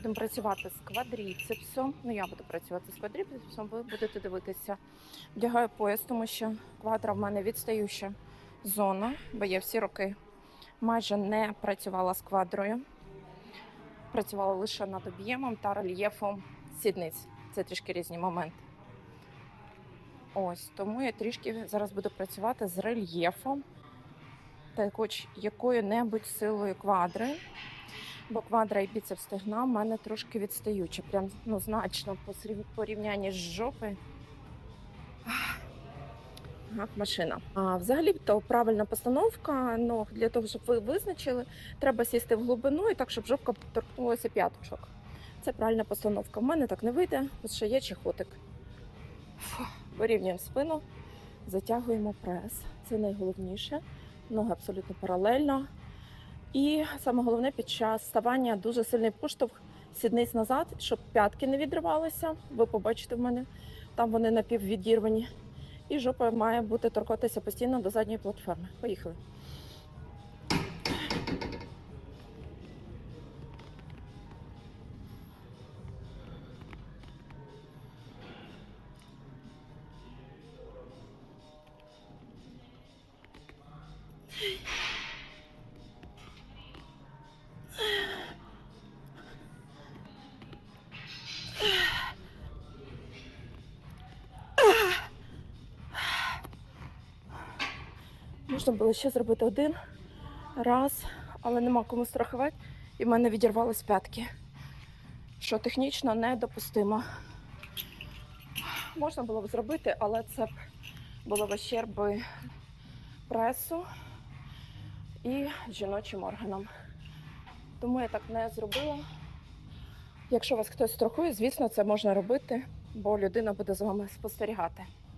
Будемо працювати з квадріцепсом. Ну, я буду працювати з квадріцепсом, ви будете дивитися. Вдягаю пояс, тому що квадра в мене відстаюча зона, бо я всі роки майже не працювала з квадрою. Працювала лише над об'ємом та рельєфом сідниць. Це трішки різні моменти. Ось тому я трішки зараз буду працювати з рельєфом та хоч якою-небудь силою квадри. Бо квадра і біцепс стегна в мене трошки відстаючі, прям ну, значно по порівнянні з жопи. Ага, машина. А взагалі то правильна постановка ног для того, щоб ви визначили, треба сісти в глибину і так, щоб жопка торкнулася п'яточок. Це правильна постановка. В мене так не вийде, от ще є чехотик. Вирівнюємо спину, затягуємо прес. Це найголовніше. Ноги абсолютно паралельно. І саме головне під час ставання дуже сильний поштовх сідниць назад, щоб п'ятки не відривалися. Ви побачите в мене, там вони напіввідірвані. І жопа має бути торкатися постійно до задньої платформи. Поїхали. Можна було ще зробити один раз, але нема кому страхувати, і в мене відірвались п'ятки, що технічно недопустимо. Можна було б зробити, але це б було в ощерби пресу і жіночим органам. Тому я так не зробила. Якщо вас хтось страхує, звісно, це можна робити, бо людина буде з вами спостерігати.